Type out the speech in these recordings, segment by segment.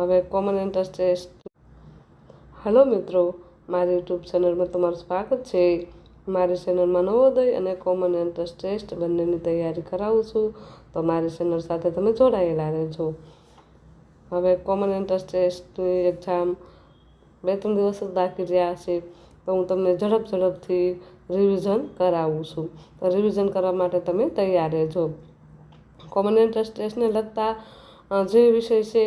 હવે common interest test hello મિત્રો, મારી યુટ્યુબ ચેનલમાં તમારું સ્વાગત છે. મારી ચેનલમાં નવોદય અને કોમન ઇન્ટરેસ્ટ ટેસ્ટ બંનેની તૈયારી કરાવું છું. તો મારી ચેનલ સાથે તમે જોડાયેલા રહેજો. હવે કોમન ઇન્ટરેસ્ટ ટેસ્ટની એક્ઝામ બે ત્રણ દિવસ બાકી રહ્યા છે. તો હું તમને ઝડપ ઝડપથી રિવિઝન કરાવું છું. તો રિવિઝન કરવા માટે તમે તૈયાર રહેજો. કોમન ઇન્ટરેસ્ટ ટેસ્ટને લગતા જે વિષય છે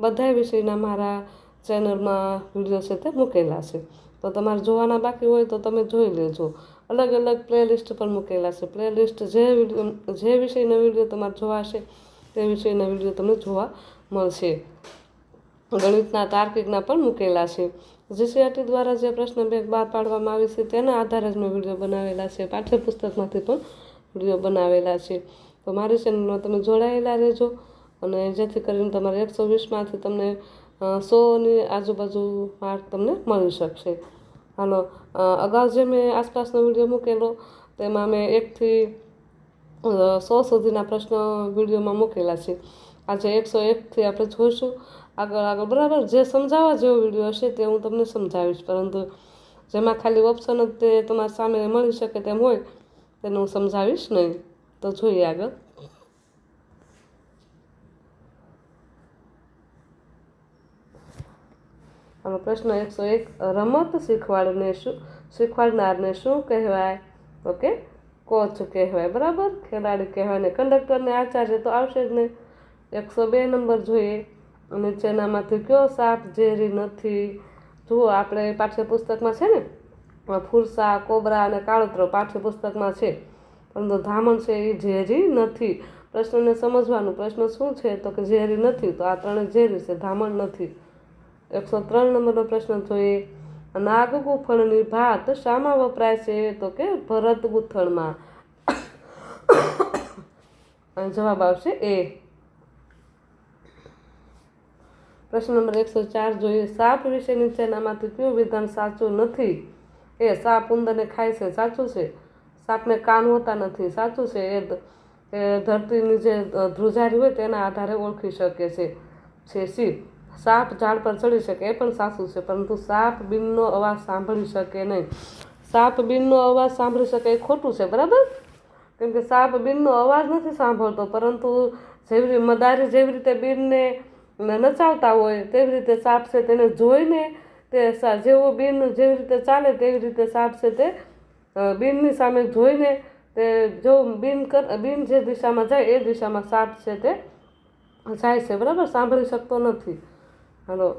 બધા વિષયના મારા ચેનલમાં વીડિયો છે તે મૂકેલા છે. તો તમારે જોવાના બાકી હોય તો તમે જોઈ લેજો. અલગ અલગ પ્લેલિસ્ટ પણ મૂકેલા છે. પ્લેલિસ્ટ જે વીડિયો, જે વિષયનો વીડિયો તમારે જોવાશે તે વિષયના વીડિયો તમને જોવા મળશે. ગણિતના, તાર્કિકના પણ મૂકેલા છે. જીસીઆરટી દ્વારા જે પ્રશ્ન બેંક બહાર પાડવામાં આવી છે, તેના આધારે જ મેં વીડિયો બનાવેલા છે. પાઠ્યપુસ્તકમાંથી પણ વીડિયો બનાવેલા છે. તો મારી ચેનલમાં તમે જોડાયેલા રહેજો. અને જેથી કરીને તમારે એકસો વીસમાંથી તમને સોની આજુબાજુ માર્ક તમને મળી શકશે. હાલો અગાઉ જે મેં આસપાસનો વીડિયો મૂકેલો, તેમાં મેં એકથી સો સુધીના પ્રશ્નો વિડીયોમાં મૂકેલા છે. આજે એકસો એકથી આપણે જોઈશું. આગળ આગળ, બરાબર, જે સમજાવવા જેવો વીડિયો હશે તે હું તમને સમજાવીશ. પરંતુ જેમાં ખાલી ઓપ્શન જ તે તમારી સામે મળી શકે તેમ હોય, તેને હું સમજાવીશ નહીં. તો જોઈએ આગળ. આનો પ્રશ્ન એકસો એક, રમત શીખવાડને શું, શીખવાડનારને શું કહેવાય? ઓકે? કોચ કહેવાય, બરાબર? ખેલાડી કહેવાય ને કંડક્ટરને આચાર્ય તો આવશે જ નહીં એકસો બે નંબર જોઈએ. અને જેનામાંથી કયો સાપ ઝેરી નથી? જુઓ આપણે પાઠ્યપુસ્તકમાં છે ને ફુરસા, કોબરા અને કાળોતરો પાઠ્યપુસ્તકમાં છે, પરંતુ ધામણ છે એ ઝેરી નથી. પ્રશ્નને સમજવાનું પ્રશ્ન શું છે? તો કે ઝેરી નથી, તો આ ત્રણે ઝેરી છે, ધામણ નથી. એકસો ત્રણ નંબરનો પ્રશ્ન જોઈએ નાગ ગૂંથણની ભાત શામાં વપરાય છે? તો કે, ભરત ગૂંથણમાં. જવાબ આવશે એ. પ્રશ્ન નંબર એકસો ચાર જોઈએ. સાપ વિશે નીચેનામાંથી કયું વિધાન સાચું નથી? એ, સાપ ઉંદરને ખાય છે. સાચું છે. સાપને કાન હોતા નથી. સાચું છે. એ ધરતીની જે ધ્રુજારી હોય તેના આધારે ઓળખી શકે છે. છે સી સાપ ઝાડ પર ચડી શકે, એ પણ સાસુ છે, પરંતુ સાપ બિનનો અવાજ સાંભળી શકે નહીં. સાપ બિનનો અવાજ સાંભળી શકે એ ખોટું છે, બરાબર? કેમ કે સાપ બિનનો અવાજ નથી સાંભળતો, પરંતુ જેવી મદારી જેવી રીતે બિનને નચાવતા હોય, તેવી રીતે સાપ છે તેને જોઈને તે જેવો બિન જેવી રીતે ચાલે, તેવી રીતે સાપ છે તે બિનની સામે જોઈને તે જો બિન કર, બિન જે દિશામાં જાય, એ દિશામાં સાપ છે તે જાય છે, બરાબર? સાંભળી શકતો નથી. હાલો,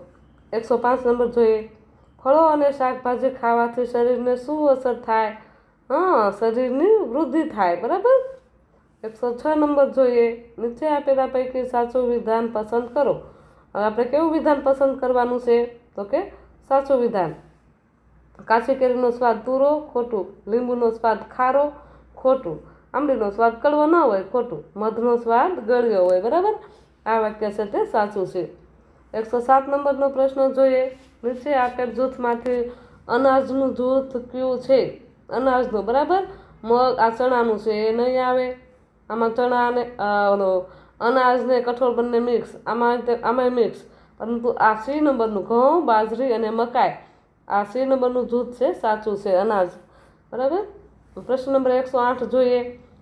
એકસો પાંચ નંબર જોઈએ. ફળો અને શાકભાજી ખાવાથી શરીરને શું અસર થાય? હા, શરીરની વૃદ્ધિ થાય, બરાબર? એકસો છ નંબર જોઈએ. નીચે આપેલા પૈકી સાચું વિધાન પસંદ કરો. હવે આપણે કેવું વિધાન પસંદ કરવાનું છે? તો કે સાચું વિધાન. કાચી કેરીનો સ્વાદ તૂરો ખોટું. લીંબુનો સ્વાદ ખારો, ખોટું. આંબલીનો સ્વાદ કડવો ન હોય, ખોટું. મધનો સ્વાદ ગળ્યો હોય, બરાબર? આ વાક્ય છે તે સાચું છે. એકસો સાત નંબરનો પ્રશ્ન જોઈએ. નીચે આપેલ જૂથમાંથી અનાજનું જૂથ કયું છે? અનાજનું, બરાબર? મગ, આ ચણાનું છે, એ નહીં આવે? આમાં ચણા અને ઓલો, અનાજ ને કઠોળ બંને મિક્સ આમાં આમાંય મિક્સ પરંતુ આ સી નંબરનું ઘઉં, બાજરી અને મકાઈ, આ સી નંબરનું જૂથ છે, સાચું છે, અનાજ. બરાબર? પ્રશ્ન નંબર એકસો આઠ જોઈએ.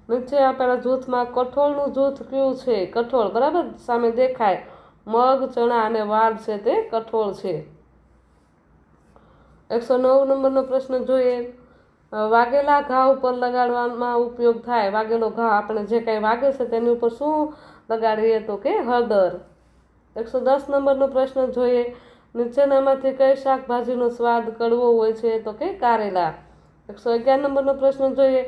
નીચે આપેલા જૂથમાં કઠોળનું જૂથ કયું છે? કઠોળ, બરાબર? સામે દેખાય. મગ, ચણા અને વાળ છે તે કઠોળ છે. એકસો નવ નંબરનો પ્રશ્ન જોઈએ. વાગેલા ઘા ઉપર લગાડવામાં ઉપયોગ થાય. વાગેલો ઘા આપણે જે કાંઈ વાગે છે તેની ઉપર શું લગાડીએ તો કે હળદર. એકસો દસ નંબરનો પ્રશ્ન જોઈએ. નીચેનામાંથી કઈ શાકભાજીનો સ્વાદ કડવો હોય છે તો કે કારેલા. એકસો અગિયાર નંબરનો પ્રશ્ન જોઈએ.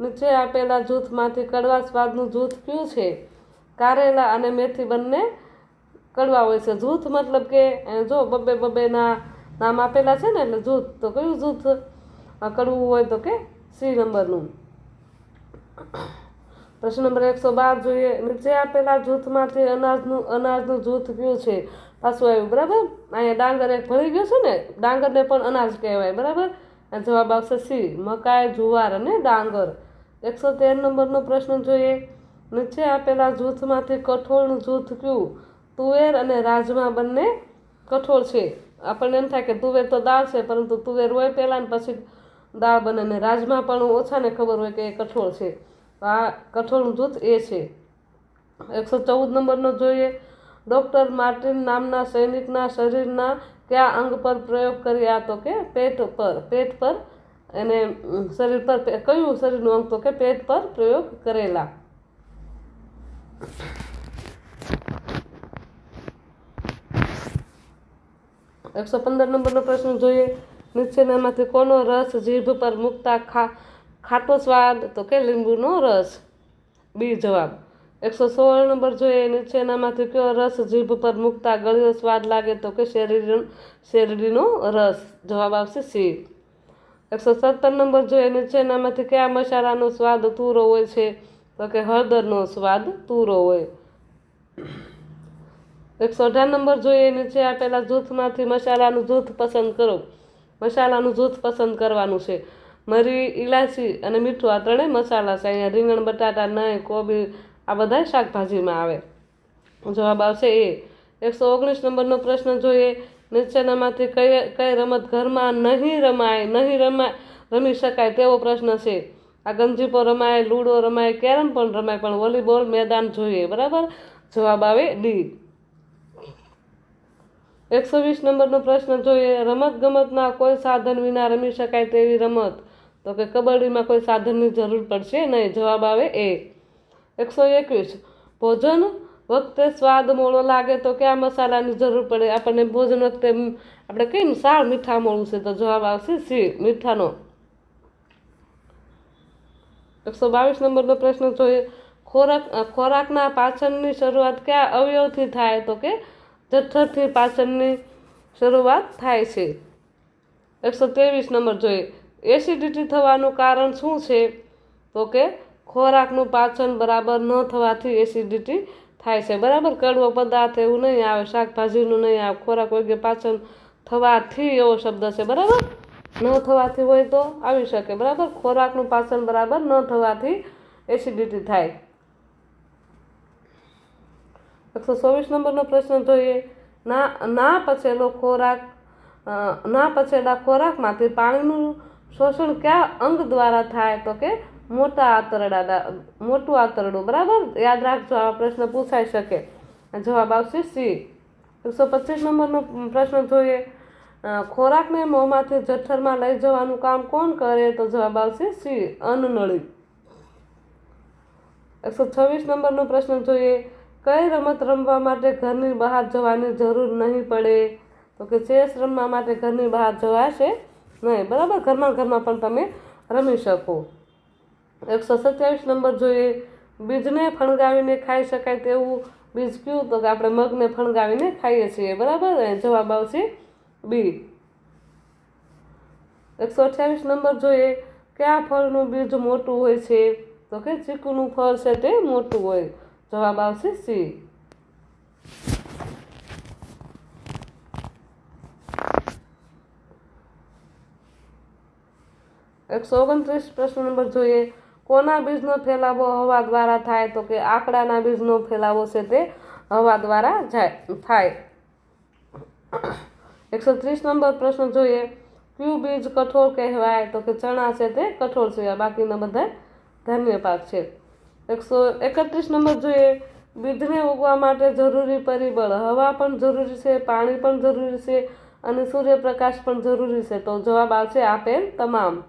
નીચે આપેલા જૂથમાંથી કડવા સ્વાદનું જૂથ કયું છે? કારેલા અને મેથી બંને કડવા હોય છે. જૂથ મતલબ કે જો બબે બબેના નામ આપેલા છે ને, એટલે જૂથ, તો કયું જૂથ કડવું હોય તો કે સી નંબરનું? પ્રશ્ન નંબર એકસો બાર જોઈએ. નીચે આપેલા જૂથમાંથી અનાજનું અનાજનું જૂથ કયું છે? પાછું આવ્યું, બરાબર? અહીંયા ડાંગર એક ભળી ગયો છે ને, ડાંગરને પણ અનાજ કહેવાય, બરાબર? જવાબ આવશે સી, મકાઈ, જુવાર અને ડાંગર. એકસો તેર નંબરનો પ્રશ્ન જોઈએ. નીચે આપેલા જૂથમાંથી કઠોળનું જૂથ કયું? તુવેર અને રાજમા બંને કઠોળ છે. આપણને એમ થાય કે તુવેર તો દાળ છે, પરંતુ તુવેર હોય પહેલાં ને પછી દાળ બને ને રાજમા પણ ઓછાને ખબર હોય કે એ કઠોળ છે. તો આ કઠોળનું જૂથ એ છે. એકસો ચૌદ નંબરનો જોઈએ. ડૉક્ટર માર્ટિન નામના સૈનિકના શરીરના કયા અંગ પર પ્રયોગ કર્યા તો કે પેટ પર પેટ પર એને શરીર પર કયું શરીરનું અંગ તો કે પેટ પર પ્રયોગ કરેલા? એકસો પંદર નંબરનો પ્રશ્ન જોઈએ. નીચેનામાંથી કોનો રસ જીભ પર મૂકતા ખા, ખાટો સ્વાદ? તો કે લીંબુનો રસ? બી જવાબ. એકસો સોળ નંબર જોઈએ. નીચેનામાંથી કયો રસ જીભ પર મૂકતા ગળ્યો સ્વાદ લાગે? તો કે શેરડી શેરડીનો રસ? જવાબ આવશે સી. એકસો સત્તર નંબર જોઈએ. નીચેનામાંથી કયા મસાલાનો સ્વાદ તુરો હોય છે? તો કે હળદરનો સ્વાદ તુરો હોય. એકસો અઢાર નંબર જોઈએ નીચે આપેલા જૂથમાંથી મસાલાનું જૂથ પસંદ કરો. મસાલાનું જૂથ પસંદ કરવાનું છે. મરી ઇલાયચી અને મીઠું આ ત્રણેય મસાલા છે. અહીંયા રીંગણ, બટાટા નહીં કોબી, આ બધા શાકભાજીમાં આવે. જવાબ આવશે એ. એકસો ઓગણીસ નંબરનો પ્રશ્ન જોઈએ. નીચેનામાંથી કઈ કઈ રમત ઘરમાં નહીં રમાય નહીં રમાય, રમી શકાય તેવો પ્રશ્ન છે. આ ગંજીપો રમાય, લૂડો રમાય, કેરમ પણ રમાય, પણ વોલીબોલ મેદાન જોઈએ. બરાબર? જવાબ આવે ડી. એકસો વીસ નંબરનો પ્રશ્ન જોઈએ રમત ગમતના કોઈ સાધન વિના રમી શકાય તેવી રમત? તો કે કબડ્ડીમાં કોઈ સાધનની જરૂર પડશે નહીં? જવાબ આવે એ. એકસો એકવીસ. ભોજન વખતે સ્વાદ મોળો લાગે તો કયા મસાલાની જરૂર પડે? આપણને ભોજન વખતે આપણે કહીએ ને, સાર મીઠા મોળું છે તો જવાબ આવશે સી, મીઠાનો. એકસો બાવીસ નંબરનો પ્રશ્ન જોઈએ. ખોરાક ખોરાકના પાચનની શરૂઆત કયા અવયવથી થાય? તો કે જઠરથી પાચનની શરૂઆત થાય છે. એકસો ત્રેવીસ નંબર જોઈએ. એસિડિટી થવાનું કારણ શું છે? તો કે ખોરાકનું પાચન બરાબર ન થવાથી એસિડિટી થાય છે. બરાબર, કડવો પદાર્થ એવું નહીં આવે, શાકભાજીનું નહીં આવે, ખોરાક યોગ્ય પાચન થવાથી એવો શબ્દ છે. બરાબર? ન થવાથી હોય તો આવી શકે. બરાબર? ખોરાકનું પાચન બરાબર ન થવાથી એસિડિટી થાય. એકસો ચોવીસ નંબરનો પ્રશ્ન જોઈએ ના ના પચેલો ખોરાક ના પચેલા ખોરાકમાંથી પાણીનું શોષણ કયા અંગ દ્વારા થાય તો કે મોટા આંતરડા મોટું આંતરડું બરાબર યાદ રાખજો આ પ્રશ્ન પૂછાઈ શકે જવાબ આવશે સી એકસો પચીસ નંબરનો પ્રશ્ન જોઈએ ખોરાકને મોંમાંથી જઠરમાં લઈ જવાનું કામ કોણ કરે તો જવાબ આવશે સી અન્નનળી એકસો છવ્વીસ નંબરનો પ્રશ્ન જોઈએ કઈ રમત રમવા માટે ઘરની બહાર જવાની જરૂર નહીં પડે? તો કે ચેસ રમવા માટે ઘરની બહાર જવાશે નહીં. બરાબર? ઘરમાં ઘરમાં પણ તમે રમી શકો. એકસો સત્યાવીસ નંબર જોઈએ. બીજને ફણગાવીને ખાઈ શકાય તેવું બીજ કયું? તો કે આપણે મગને ફણગાવીને ખાઈએ છીએ. બરાબર? જવાબ આવશે બી. એકસો અઠ્યાવીસ નંબર જોઈએ. કયા ફળનું બીજ મોટું હોય છે? તો કે ચીકુનું ફળ છે તે મોટું હોય. જવાબ આવશે સી. એકસો ઓગણત્રીસ પ્રશ્ન નંબર જોઈએ. કોના બીજનો ફેલાવો હવા દ્વારા થાય તો કે આંકડાના બીજનો ફેલાવો છે તે હવા દ્વારા જાય, થાય. એકસો ત્રીસ નંબર પ્રશ્ન જોઈએ. ક્યુ બીજ કઠોળ કહેવાય તો કે ચણા છે તે કઠોળ છે. બાકીના બધા ધાન્ય પાક છે. એકસો એકત્રીસ નંબર જોઈએ બીજને ઉગવા માટે જરૂરી પરિબળ, હવા પણ જરૂરી છે, પાણી પણ જરૂરી છે અને સૂર્યપ્રકાશ પણ જરૂરી છે. તો જવાબ આવશે આપેલ તમામ.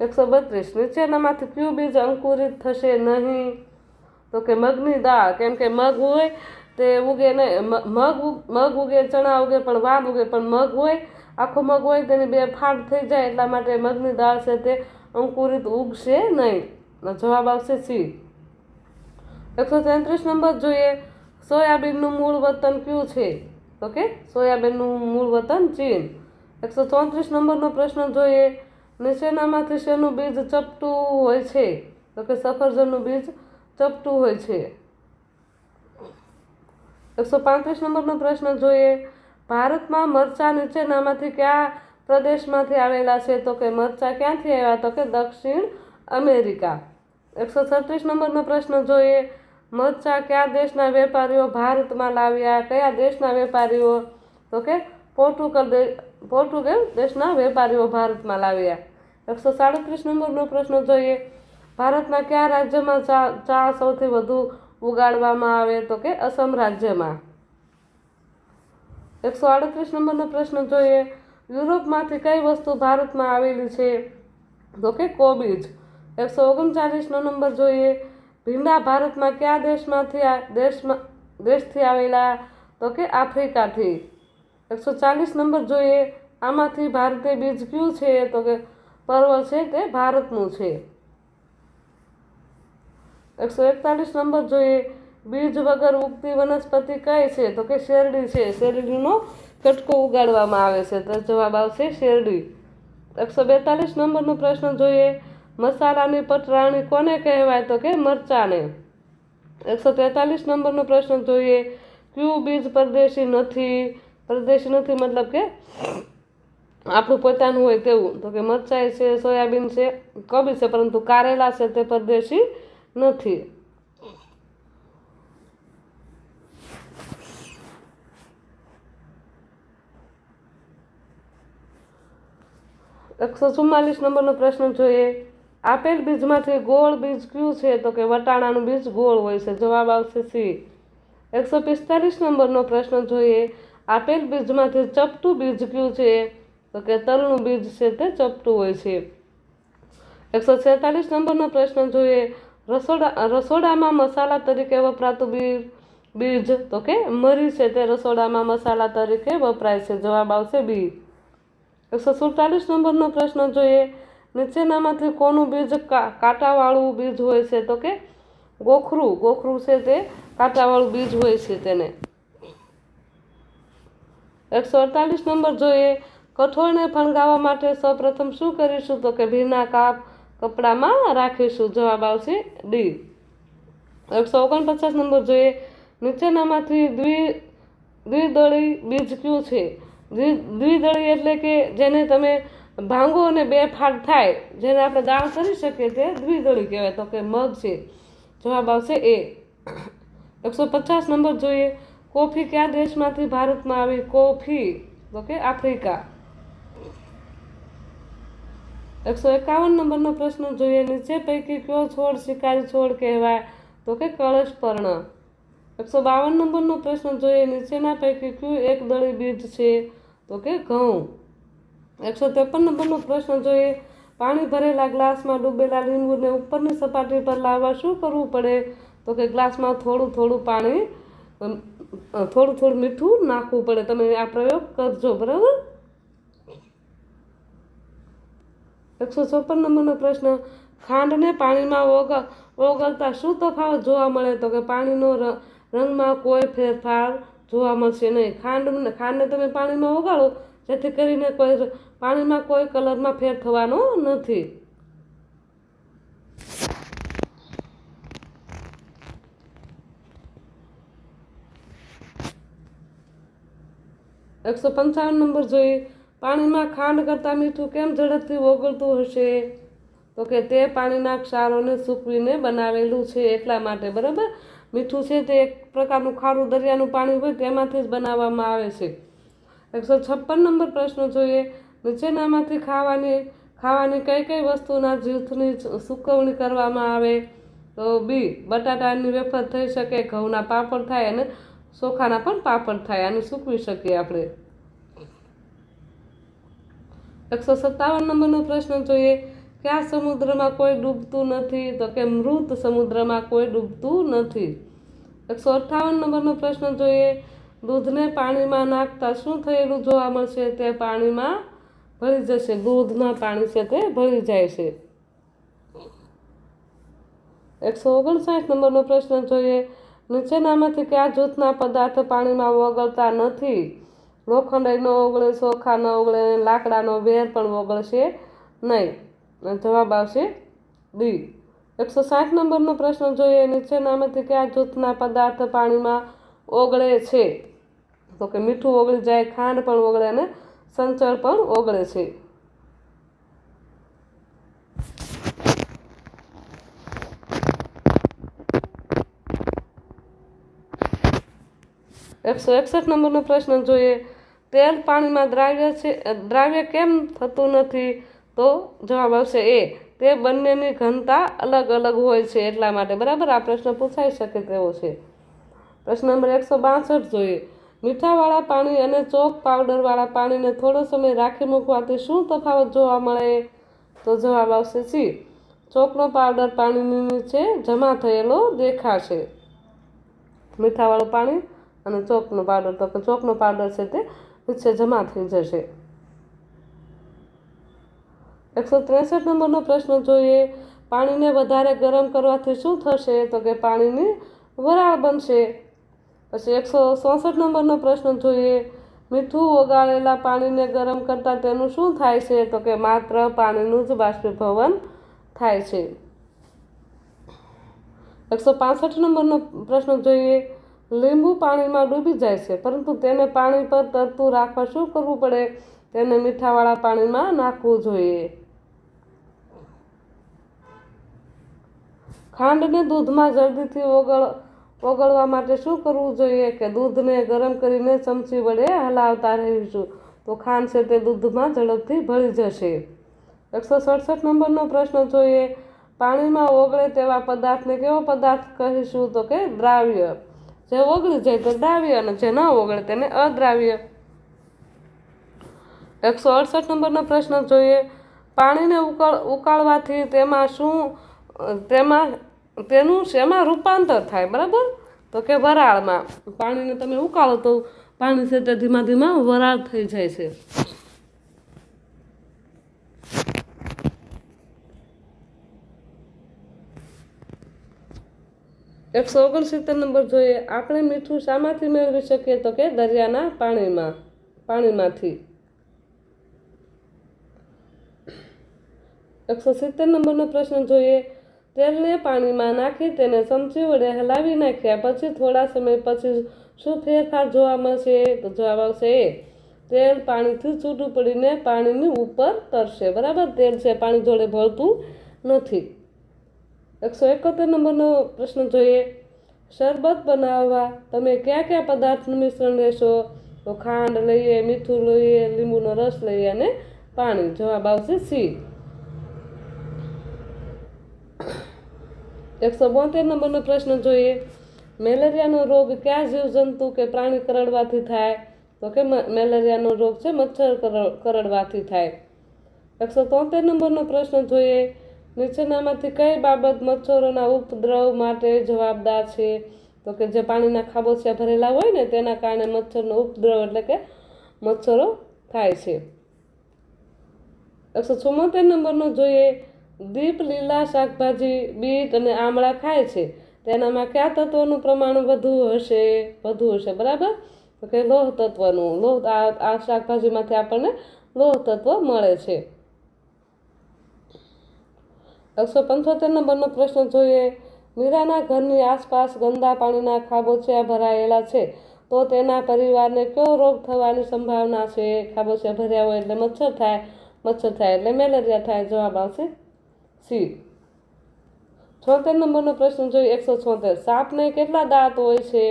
એકસો બત્રીસ. નીચેનામાંથી કયું બીજ અંકુરિત થશે નહીં? તો કે મગની દાળ. કેમ કે મગ હોય તે ઉગે નહીં. મગ મગ ઉગે, ચણા ઉગે, પણ વાલ ઉગે, પણ મગ હોય, આખો મગ હોય તેની બે ફાટ થઈ જાય એટલા માટે મગની દાળ છે તે અંકુરિત ઉગશે નહીં. જવાબ આવશે સી. એકસો તેત્રીસ નંબર જોઈએ. સોયાબીનનું મૂળ વતન કયું છે? ઓકે? સોયાબીનનું મૂળ વતન ચીન. એકસો ચોત્રીસ નંબરનો પ્રશ્ન જોઈએ. નીચેનામાંથી શેનું બીજ ચપટું હોય છે? તો કે સફરજનનું બીજ ચપટું હોય છે. એકસો પાંત્રીસ નંબરનો પ્રશ્ન જોઈએ. ભારતમાં મરચાં નીચેનામાંથી કયા પ્રદેશમાંથી આવેલા છે તો કે મરચાં ક્યાંથી આવ્યા? તો કે દક્ષિણ અમેરિકા. એકસો છત્રીસ નંબરનો પ્રશ્ન જોઈએ. મરચાં કયા દેશના વેપારીઓ ભારતમાં લાવ્યા? કયા દેશના વેપારીઓ? તો કે પોર્ટુગલ પોર્ટુગલ દેશના વેપારીઓ ભારતમાં લાવ્યા. એકસો સાડત્રીસ નંબરનો પ્રશ્ન જોઈએ. ભારતના કયા રાજ્યમાં ચા ચા સૌથી વધુ ઉગાડવામાં આવે? તો કે અસમ રાજ્યમાં. એકસો આડત્રીસ નંબરનો પ્રશ્ન જોઈએ. યુરોપમાંથી કઈ વસ્તુ ભારતમાં આવેલી છે? તો કે કોબીજ. એકસો ઓગણચાલીસનો નંબર જોઈએ. ભીંડા ભારતમાં કયા દેશમાંથી દેશમાં, દેશથી આવેલા? તો કે આફ્રિકાથી. એકસો ચાલીસ નંબર જોઈએ. આમાંથી ભારતે બીજ કયું છે? તો કે પર્વ છે તે ભારતનું છે. એકસો એકતાલીસ નંબર જોઈએ. બીજ વગર ઉગતી વનસ્પતિ કઈ છે? તો કે શેરડી છે. શેરડીનો કટકો ઉગાડવામાં આવે છે. તો જવાબ આવશે શેરડી. એકસો બેતાલીસ નંબરનો પ્રશ્ન જોઈએ. મસાલાની પટરાણી કોને કહેવાય? તો કે મરચાને. એકસો તેતાલીસ નંબરનો પ્રશ્ન જોઈએ. કયું બીજ પરદેશી નથી? પરદેશી નથી મતલબ કે આપણું પોતાનું હોય તેવું. તો કે મરચાઈ છે, સોયાબીન છે, કબી છે, પરંતુ કારેલા છે તે પરદેશી નથી. એકસો ચુમ્માલીસ નંબરનો પ્રશ્ન જોઈએ આપેલ બીજમાંથી ગોળ બીજ કયું છે? તો કે વટાણાનું બીજ ગોળ હોય છે. જવાબ આવશે સી. એકસો પિસ્તાલીસ નંબરનો પ્રશ્ન જોઈએ આપેલ બીજમાંથી ચપટું બીજ કયું છે? તો કે તલનું બીજ છે તે ચપટું હોય છે. એકસો છેતાલીસ નંબરનો પ્રશ્ન જોઈએ રસોડા, રસોડામાં મસાલા તરીકે વપરાતું બીજ બીજ, તો કે મરી છે તે રસોડામાં મસાલા તરીકે વપરાય છે. જવાબ આવશે બી. એકસો સુડતાલીસ નંબરનો પ્રશ્ન જોઈએ. નીચેનામાંથી કોનું બીજ કાંટાવાળું બીજ હોય છે તો કે ગોખરું. ગોખરું છે તે કાંટાવાળું બીજ હોય છે તેને. એકસો અડતાલીસ નંબર જોઈએ. કઠોળને ફણગાવવા માટે સૌપ્રથમ શું કરીશું તો કે ભીના કાપ કપડામાં રાખીશું. જવાબ આવશે ડી. એકસો ઓગણપચાસ નંબર જોઈએ. નીચેનામાંથી દ્વિ, દ્વિદળી બીજ કયું છે? દ્વિદળી એટલે કે જેને તમે ભાંગો અને બે ફાટ થાય, જેને આપણે દાળ કરી શકીએ તે દ્વિદળી કહેવાય. તો કે મગ છે. જવાબ આવશે એ. એકસો પચાસ નંબર જોઈએ. કોફી કયા દેશમાંથી ભારતમાં આવી? કોફી. તો કે આફ્રિકા. એકસો એકાવન નંબરનો પ્રશ્ન જોઈએ. નીચે પૈકી કયો છોડ શિકારી છોડ કહેવાય? તો કે કળશપર્ણ એકસો બાવન નંબરનો પ્રશ્ન જોઈએ. નીચેના પૈકી કયું એક દળી બીજ છે? તો કે ઘઉં. એકસો ત્રેપન નંબરનો પ્રશ્ન જોઈએ પાણી ભરેલા ગ્લાસમાં ડૂબેલા લીંબુને ઉપરની સપાટી પર લાવવા શું કરવું પડે? તો કે ગ્લાસમાં થોડું થોડું પાણી થોડું થોડું મીઠું નાખવું પડે. તમે આ પ્રયોગ કરજો, બરાબર? એકસો ચોપન નંબરનો પ્રશ્ન, ખાંડને પાણીમાં ઓગ, ઓગળતા શું તફાવત જોવા મળે? તો કે પાણીનો રંગમાં કોઈ ફેરફાર જોવા મળશે નહીં. ખાંડ ખાંડને તમે પાણીમાં ઓગાળો, જેથી કરીને કોઈ પાણીમાં કોઈ કલરમાં ફેર થવાનો નથી. એકસો પંચાવન નંબર જોઈએ પાણીમાં ખાંડ કરતાં મીઠું કેમ ઝડપથી ઓગળતું હશે? તો કે તે પાણીના ક્ષારોને સૂકવીને બનાવેલું છે એટલા માટે, બરાબર? મીઠું છે તે એક પ્રકારનું ખારું દરિયાનું પાણી હોય તેમાંથી જ બનાવવામાં આવે છે. એકસો છપ્પન નંબર પ્રશ્ન જોઈએ. નીચેનામાંથી ખાવાની ખાવાની કઈ કઈ વસ્તુના જૂથની સુકવણી કરવામાં આવે? તો બી, બટાટાની વેફર થઈ શકે, ઘઉંના પાપડ થાય અને ચોખાના પણ પાપડ થાય અને સૂકવી શકીએ આપણે. એકસો સત્તાવન નંબરનો પ્રશ્ન જોઈએ. કયા સમુદ્રમાં કોઈ ડૂબતું નથી, તો કે મૃત સમુદ્રમાં કોઈ ડૂબતું નથી. એકસો અઠ્ઠાવન નંબરનો પ્રશ્ન જોઈએ દૂધને પાણીમાં નાખતા શું થયેલું જોવા મળશે? તે પાણીમાં ભળી જશે. દૂધના પાણી છે તે ભળી જાય છે. એકસો ઓગણસાઠ નંબરનો પ્રશ્ન જોઈએ નીચેનામાંથી કયા જૂથના પદાર્થ પાણીમાં ઓગળતા નથી લોખંડ ન ઓગળે ચોખા ન ઓગળે, લાકડાનો વેર પણ ઓગળશે નહીં. જવાબ આવશે ડી એકસો સાઠ નંબરનો પ્રશ્ન જોઈએ. નીચેનામાંથી કયા જૂથના પદાર્થ પાણીમાં ઓગળે છે? તો કે મીઠું ઓગળી જાય, ખાંડ પણ ઓગળે અને સંચળ પણ ઓગળે છે. એકસો એકસઠ નંબરનો પ્રશ્ન જોઈએ. તેલ પાણીમાં દ્રાવ્ય છે, દ્રાવ્ય કેમ થતું નથી? તો જવાબ આવશે એ. તે બંનેની ઘનતા અલગ અલગ હોય છે એટલા માટે. બરાબર? આ પ્રશ્ન પૂછાઈ શકે તેવો છે. પ્રશ્ન નંબર એકસો બાસઠ જોઈએ. મીઠાવાળા પાણી અને ચોક પાવડરવાળા પાણીને થોડો સમય રાખી મૂકવાથી શું તફાવત જોવા મળે? તો જવાબ આવશે સી. ચોકનો પાવડર પાણીની નીચે જમા થયેલો દેખાશે. મીઠાવાળું પાણી અને ચોકનો પાવડર. તો કે ચોકનો પાવડર છે તે નીચે જમા થઈ જશે. એકસો ત્રેસઠ નંબરનો પ્રશ્ન જોઈએ. પાણીને વધારે ગરમ કરવાથી શું થશે? તો કે પાણીની વરાળ બનશે. પછી એકસો ચોસઠ નંબરનો પ્રશ્ન જોઈએ. મીઠું ઓગાળેલા પાણીને ગરમ કરતાં તેનું શું થાય છે? તો કે માત્ર પાણીનું જ બાષ્પીભવન થાય છે. એકસો પાસઠ નંબરનો પ્રશ્ન જોઈએ. લીંબુ પાણીમાં ડૂબી જાય છે, પરંતુ તેને પાણી પર તરતું રાખવા શું કરવું પડે? તેને મીઠાવાળા પાણીમાં નાખવું જોઈએ. ખાંડને દૂધમાં જલ્દીથી ઓગળ, ઓગળવા માટે શું કરવું જોઈએ કે દૂધને ગરમ કરીને ચમચી વડે હલાવતા રહીશું? તો ખાંડ છે તે દૂધમાં ઝડપથી ભળી જશે. એકસો સડસઠ નંબરનો પ્રશ્ન જોઈએ. પાણીમાં ઓગળે તેવા પદાર્થને કેવો પદાર્થ કહીશું તો કે દ્રાવ્ય? જે ઓગળી જાય તો દ્રાવ્ય અને જે ન ઓગળે તેને અદ્રાવ્ય. એકસો અડસઠ નંબરનો પ્રશ્ન જોઈએ. પાણીને ઉકાળ, ઉકાળવાથી તેમાં શું, તેમાં તેનું શેમાં રૂપાંતર થાય, બરાબર? તો કે વરાળમાં. પાણીને તમે ઉકાળો તો પાણી છે તે ધીમા ધીમા વરાળ થઈ જાય છે. એકસો ઓગણસિત્તેર નંબર જોઈએ. આપણે મીઠું શામાંથી મેળવી શકીએ તો કે દરિયાના પાણીમાં, પાણીમાંથી. એકસો સિત્તેર નંબરનો પ્રશ્ન જોઈએ. તેલને પાણીમાં નાખી તેને ચમચી વડે હલાવી નાખ્યા. પછી થોડા સમય પછી શું ફેરફાર જોવા મળશે? તો જવાબ આવશે તેલ પાણીથી છૂટું પડીને પાણીની ઉપર તરશે. બરાબર? તેલ છે, પાણી જોડે ભળતું નથી. એકસો એકોતેર નંબરનો પ્રશ્ન જોઈએ. શરબત બનાવવા તમે કયા કયા પદાર્થનું મિશ્રણ લેશો? તો ખાંડ લઈએ, મીઠું લઈએ, લીંબુનો રસ લઈએ અને પાણી. જવાબ આવશે સી. એકસો બોતેર નંબરનો પ્રશ્ન જોઈએ. મેલેરિયાનો રોગ કયા જીવજંતુ કે પ્રાણી કરડવાથી થાય? તો કે મેલેરિયાનો રોગ છે, મચ્છર કરડવાથી થાય. એકસો તોતેર નંબરનો પ્રશ્ન જોઈએ. નીચેનામાંથી કઈ બાબત મચ્છરોના ઉપદ્રવ માટે જવાબદાર છે? તો કે જે પાણીના ખાબોચિયા ભરેલા હોય ને, તેના કારણે મચ્છરનો ઉપદ્રવ એટલે કે મચ્છરો થાય છે. એકસો ચુમ્મોતેર નંબરનો જોઈએ. દીપ, લીલા શાકભાજી, બીટ અને આમળા ખાય છે. તેનામાં કયા તત્વનું પ્રમાણ વધુ હશે? વધુ હશે, બરાબર? તો કે લોહ તત્વનું. લોહ, આ શાકભાજીમાંથી આપણને લોહ તત્વ મળે છે. એકસો પંચોતેર નંબરનો પ્રશ્ન જોઈએ. મીરાના ઘરની આસપાસ ગંદા પાણીના ખાબોચિયા ભરાયેલા છે. તો તેના પરિવારને કયો રોગ થવાની સંભાવના છે? ખાબોચિયા ભર્યા હોય એટલે મચ્છર થાય. મચ્છર થાય એટલે મેલેરિયા થાય. જવાબ આવશે સી. છોતેર નંબરનો પ્રશ્ન જોઈએ એકસો છોતેર. સાપને કેટલા દાંત હોય છે?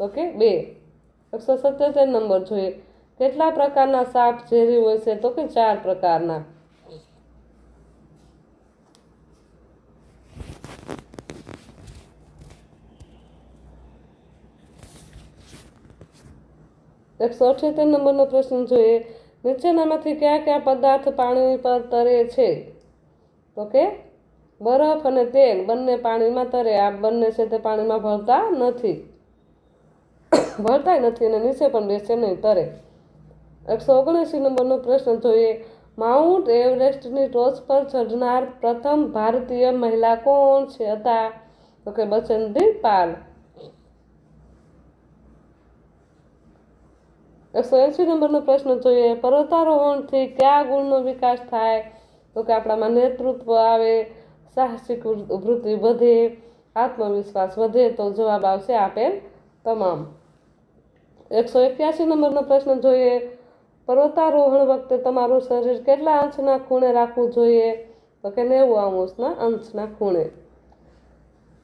તો કે બે. એકસો સત્યોતેર નંબર જોઈએ કેટલા પ્રકારના સાપ ઝેરી હોય છે? તો કે ચાર પ્રકારના. એકસો અઠ્યોતેર નંબરનો પ્રશ્ન જોઈએ નીચેનામાંથી કયા કયા પદાર્થ પાણી પર તરે છે? તો બરફ અને તેલ બંને પાણીમાં તરે, આ બંને છે તે પાણીમાં ભળતા નથી. ભળતા નથી અને નીચે પણ બેસે નહીં, તરે. એકસો ઓગણએંસી નંબરનો પ્રશ્ન જોઈએ માઉન્ટ એવરેસ્ટની ટોચ પર ચઢનાર પ્રથમ ભારતીય મહિલા કોણ છે? હતા. તો કે બચનદી પાલ. એકસો એંસી નંબરનો પ્રશ્ન જોઈએ પર્વતારોહણથી કયા ગુણનો વિકાસ થાય? તો કે આપણામાં નેતૃત્વ આવે, સાહસિક વૃત્તિ વધે, આત્મવિશ્વાસ વધે, તો જવાબ આવશે આપેલ તમામ. એકસો એક્યાસી નંબરનો પ્રશ્ન જોઈએ, પર્વતારોહણ વખતે તમારું શરીર કેટલા અંશના ખૂણે રાખવું જોઈએ? તો કે નેવું અંશના અંશના ખૂણે.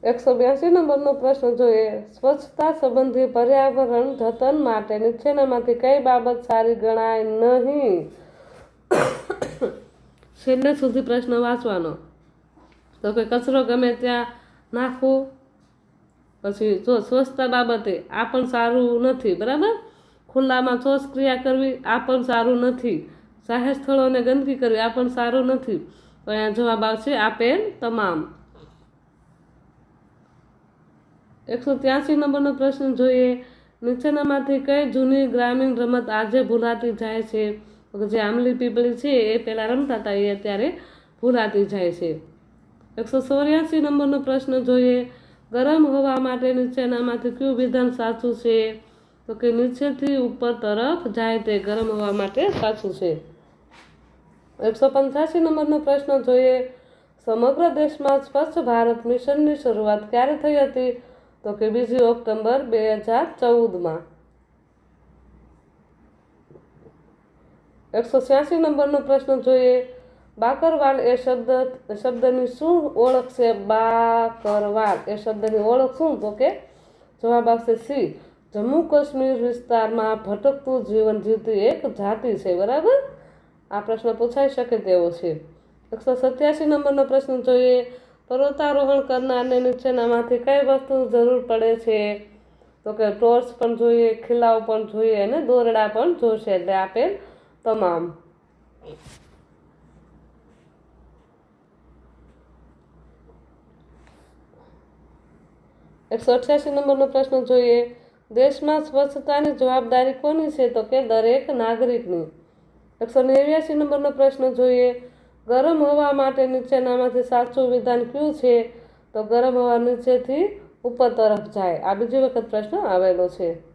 એકસો બ્યાસી નંબરનો પ્રશ્ન જોઈએ, સ્વચ્છતા સંબંધી પર્યાવરણ જતન માટે નીચેનામાંથી કઈ બાબત સારી ગણાય નહીં? છેલ્લે સુધી પ્રશ્ન વાંચવાનો. તો કે કચરો ગમે ત્યાં નાખવો પછી જો સ્વચ્છતા બાબતે આ પણ સારું નથી, બરાબર? ખુલ્લામાં શૌચક્રિયા કરવી, આ પણ સારું નથી. જાહેર સ્થળોને ગંદકી કરવી, આ પણ સારું નથી. તો અહીંયા જવાબ આવશે આપેલ તમામ. એકસો ત્યાસી નંબરનો પ્રશ્ન જોઈએ. નીચેનામાંથી કઈ જૂની ગ્રામીણ રમત આજે ભૂલાતી જાય છે? જે આમલી પીપળી છે એ પહેલાં રમતા હતા, એ અત્યારે ભૂલાતી જાય છે. એકસો ચોર્યાસી નંબરનો પ્રશ્ન જોઈએ. ગરમ હવા માટે નીચેનામાંથી કયું વિધાન સાચું છે? તો કે નીચેથી ઉપર તરફ જાય તે ગરમ હવા માટે સાચું છે. એકસો પંચ્યાસી નંબરનો પ્રશ્ન જોઈએ. સમગ્ર દેશમાં સ્વચ્છ ભારત મિશનની શરૂઆત ક્યારે થઈ હતી? તો કે બીજી ઓક્ટોબર બે હજાર ચૌદમાં. એકસો છ્યાસી નંબરનો પ્રશ્ન જોઈએ. બાકરવાલ એ શબ્દ, શબ્દની શું ઓળખ છે? બાકરવાલ એ શબ્દની ઓળખ શું? તો કે જવાબ આવશે સી. જમ્મુ કાશ્મીર વિસ્તારમાં ભટકતું જીવન જીવતી એક જાતિ છે, બરાબર? આ પ્રશ્ન પૂછાઈ શકે તેવો છે. એકસો સત્યાસી નંબરનો પ્રશ્ન જોઈએ. પર્વતારોહણ કરનારને નીચેનામાંથી કઈ વસ્તુની જરૂર પડે છે? તો કે ટોર્ચ પણ જોઈએ ખીલાઓ પણ જોઈએ અને દોરડા પણ જોશે. એટલે આપેલ તમામ એકસો અઠ્યાસી નંબરનો પ્રશ્ન જોઈએ. દેશમાં સ્વચ્છતાની જવાબદારી કોની છે? તો કે દરેક નાગરિકની. એકસો નેવ્યાસી નંબરનો પ્રશ્ન જોઈએ. ગરમ હવા માટે નીચેનામાંથી સાચું વિધાન કયું છે? તો ગરમ હવા નીચેથી ઉપર તરફ જાય. આ બીજી વખત પ્રશ્ન આવેલો છે.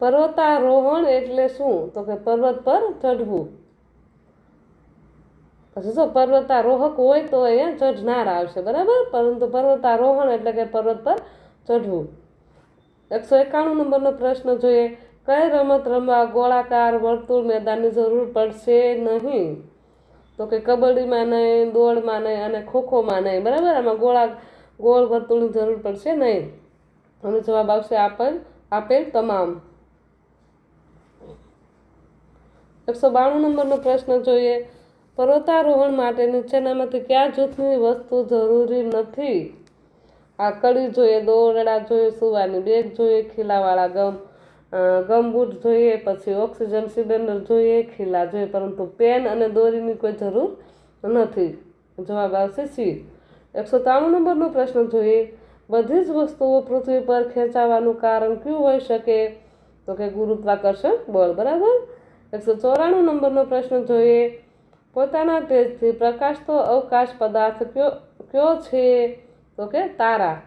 પર્વતારોહણ એટલે શું? તો કે પર્વત પર ચઢવું. પછી જો પર્વતારોહક હોય તો અહીંયા ચઢનાર આવશે, બરાબર? પરંતુ પર્વતારોહણ એટલે કે પર્વત પર ચઢવું. એકસો એકાણું નંબરનો પ્રશ્ન જોઈએ. કઈ રમત રમવા ગોળાકાર વર્તુળ મેદાનની જરૂર પડશે નહીં? તો કે કબડ્ડીમાં નહીં, દોડમાં નહીં અને ખોખોમાં નહીં, બરાબર? આમાં ગોળા, ગોળ વર્તુળની જરૂર પડશે નહીં. અને જવાબ આવશે આપેલ આપેલ તમામ. એકસો બાણું નંબરનો પ્રશ્ન જોઈએ. પર્વતારોહણ માટે નીચેનામાંથી કયા જૂથની વસ્તુ જરૂરી નથી? આ કડી જોઈએ, દોરડા જોઈએ, સુવાની બેગ જોઈએ, ખીલાવાળા ગમ ગમબૂટ જોઈએ, પછી ઓક્સિજન સિલિન્ડર જોઈએ, ખીલા જોઈએ, પરંતુ પેન અને દોરીની કોઈ જરૂર નથી. જવાબ આવશે સી. એકસો ત્રાણું નંબરનો પ્રશ્ન જોઈએ. બધી જ વસ્તુઓ પૃથ્વી પર ખેંચાવાનું કારણ કયું હોઈ શકે? તો કે ગુરુત્વાકર્ષણ બળ, બરાબર? એકસો ચોરાણું નંબરનો પ્રશ્ન જોઈએ. પોતાના તેજથી પ્રકાશતો અવકાશ પદાર્થ કયો કયો છે? તો કે તારા.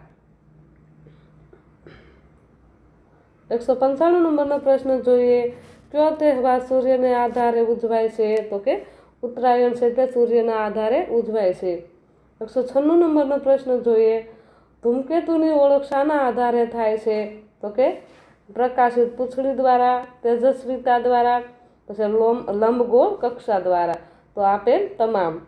એકસો પંચાણું નંબરનો પ્રશ્ન જોઈએ. કયો તહેવાર સૂર્યને આધારે ઉજવાય છે? તો કે ઉત્તરાયણ છે તે સૂર્યના આધારે ઉજવાય છે. એકસો છન્નું નંબરનો પ્રશ્ન જોઈએ. ધૂમકેતુની ઓળખ શાના આધારે થાય છે? તો કે પ્રકાશિત પૂંછડી દ્વારા, તેજસ્વીતા દ્વારા પછી લોમ, લંબગોળ કક્ષા દ્વારા. તો આપેલ તમામ.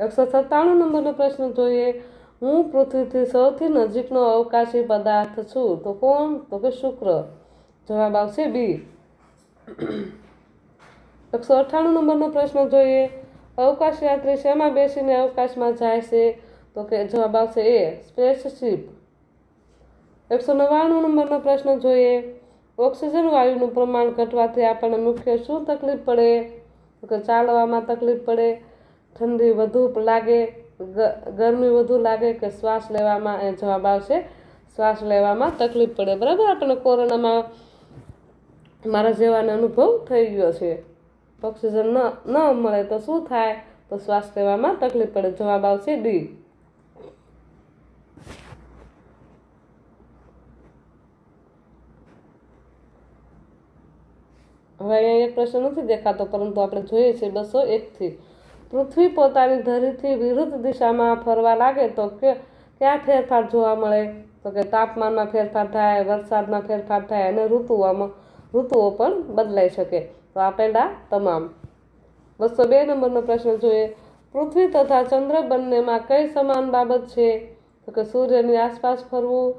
એકસો સત્તાણું નંબરનો પ્રશ્ન જોઈએ. હું પૃથ્વીથી સૌથી નજીકનો અવકાશી પદાર્થ છું. તો કોણ? તો કે શુક્ર. જવાબ આવશે બી. એકસો અઠ્ઠાણું નંબરનો પ્રશ્ન જોઈએ. અવકાશ યાત્રી શેમાં બેસીને અવકાશમાં જાય છે? તો કે જવાબ આવશે એ, સ્પેસશીપ. એકસો નવ્વાણું નંબરનો પ્રશ્ન જોઈએ. ઓક્સિજન વાયુનું પ્રમાણ ઘટવાથી આપણને મુખ્ય શું તકલીફ પડે? કે ચાલવામાં તકલીફ પડે, ઠંડી વધુ લાગે ગરમી વધુ લાગે કે શ્વાસ લેવામાં એ જવાબ આવશે. શ્વાસ લેવામાં તકલીફ પડે. બરાબર? આપણને કોરોનામાં મારા જેવાને અનુભવ થઈ ગયો છે. ઓક્સિજન ન ન મળે તો શું થાય? તો શ્વાસ લેવામાં તકલીફ પડે. જવાબ આવશે ડી. હવે અહીંયા એક પ્રશ્ન નથી દેખાતો, પરંતુ આપણે જોઈએ છીએ બસો એકથી. પૃથ્વી પોતાની ધરીથી વિરુદ્ધ દિશામાં ફરવા લાગે તો કે ક્યાં ફેરફાર જોવા મળે? તો કે તાપમાનમાં ફેરફાર થાય, વરસાદમાં ફેરફાર થાય અને ઋતુઓમાં, ઋતુઓ પણ બદલાઈ શકે. તો આપેલા તમામ. બસો બે નંબરનો પ્રશ્ન જોઈએ. પૃથ્વી તથા ચંદ્ર બંનેમાં કઈ સમાન બાબત છે? તો કે સૂર્યની આસપાસ ફરવું,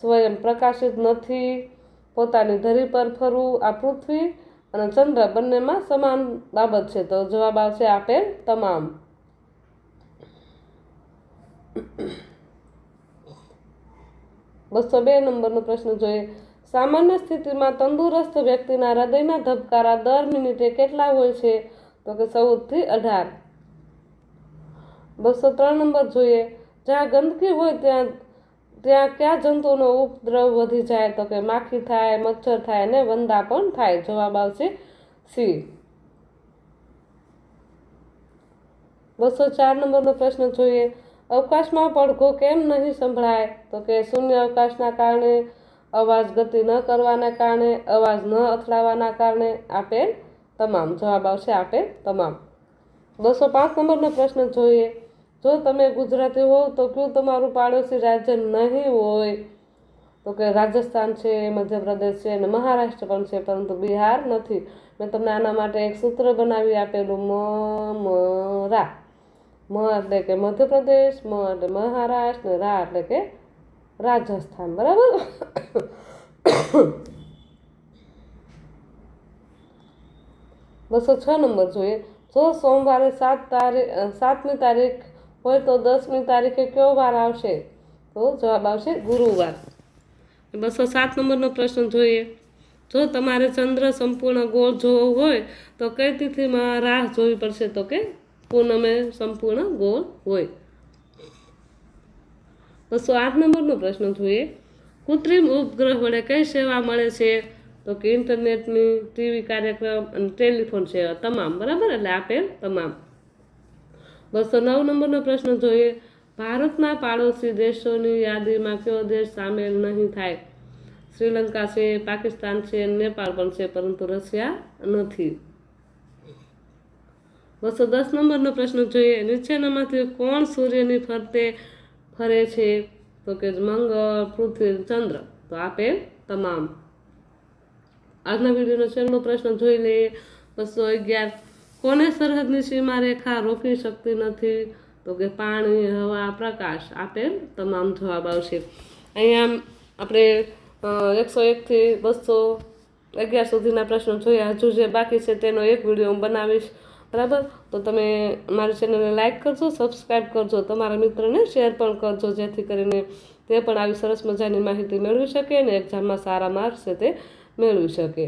સ્વયં પ્રકાશિત નથી, પોતાની ધરી પર ફરવું. આ પૃથ્વી અને ચંદ્ર બંનેમાં સમાન બાબત છે. તો જવાબ આવશે આપેલ તમામ. બસો બે નંબરનો પ્રશ્ન જોઈએ. સામાન્ય સ્થિતિમાં તંદુરસ્ત વ્યક્તિના હૃદયના ધબકારા દર મિનિટે કેટલા હોય છે? તો કે ચૌદથી અઢાર. બસો ત્રણ નંબર જોઈએ. જ્યાં ગંદકી હોય ત્યાં ત્યાં કયા જંતુઓનો ઉપદ્રવ વધી જાય તો કે માખી થાય, મચ્છર થાય અને વંદા પણ થાય, જવાબ આવશે સી. બસો ચાર નંબરનો પ્રશ્ન જોઈએ. અવકાશમાં પડઘો કેમ નહીં સંભળાય? તો કે શૂન્ય અવકાશના કારણે, અવાજ ગતિ ન કરવાના કારણે, અવાજ ન અથડાવાના કારણે, આપેલ તમામ. જવાબ આવશે આપેલ તમામ. બસો પાંચ નંબરનો પ્રશ્ન જોઈએ. જો તમે ગુજરાતી હોવ તો કયું તમારું પાડોશી રાજ્ય નહીં હોય? તો કે રાજસ્થાન છે, મધ્યપ્રદેશ છે, અને મહારાષ્ટ્ર પણ છે, પરંતુ બિહાર નથી. મેં તમને આના માટે એક સૂત્ર બનાવી આપેલું, મ મ, રા. મ એટલે કે મધ્યપ્રદેશ, મ એટલે મહારાષ્ટ્ર, ને રા એટલે કે રાજસ્થાન, બરાબર? બસો છ નંબર જોઈએ. જો સોમવારે સાત તારીખ સાતમી તારીખ હોય તો દસમી તારીખે કયો વાર આવશે? તો જવાબ આવશે ગુરુવાર. બસો સાત નંબરનો પ્રશ્ન જોઈએ. જો તમારે ચંદ્ર સંપૂર્ણ ગોળ જોવો હોય, તો કઈ તિથિમાં રાહ જોવી પડશે? તો કે પૂનમે સંપૂર્ણ ગોળ હોય. બસો આઠ નંબરનો પ્રશ્ન જોઈએ. કૃત્રિમ ઉપગ્રહ વડે કઈ સેવા મળે છે? તો કે ઇન્ટરનેટની, ટીવી કાર્યક્રમ અને ટેલિફોન સેવા તમામ. બરાબર? એટલે આપેલ તમામ. બસો નવ નંબરનો પ્રશ્ન જોઈએ. ભારતના પાડોશી દેશોની યાદીમાં કયો દેશ સામેલ નહીં થાય? શ્રીલંકા છે, પાકિસ્તાન છે, નેપાળ પણ છે, પરંતુ રશિયા નથી. બસો દસ નંબરનો પ્રશ્ન જોઈએ. નીચેનામાંથી કોણ સૂર્યની ફરતે ફરે છે? તો કે મંગળ, પૃથ્વી, ચંદ્ર. તો આપે તમામ. આજના વિડીયોનો છેલ્લો પ્રશ્ન જોઈ લઈએ. બસો અગિયાર કોને સરહદની સીમા રેખા રોકી શકતી નથી? તો કે પાણી, હવા, પ્રકાશ આપેલ તમામ જવાબ આવશે. અહીંયા આપણે એકસો એકથી બસો અગિયાર સુધીના પ્રશ્નો જોયા. હજુ જે બાકી છે તેનો એક વીડિયો હું બનાવીશ. બરાબર? તો તમે મારી ચેનલને લાઇક કરજો સબસ્ક્રાઈબ કરજો, તમારા મિત્રને શેર પણ કરજો, જેથી કરીને તે પણ આવી સરસ મજાની માહિતી મેળવી શકે અને એક્ઝામમાં સારા માર્ક્સ છે તે મેળવી શકે.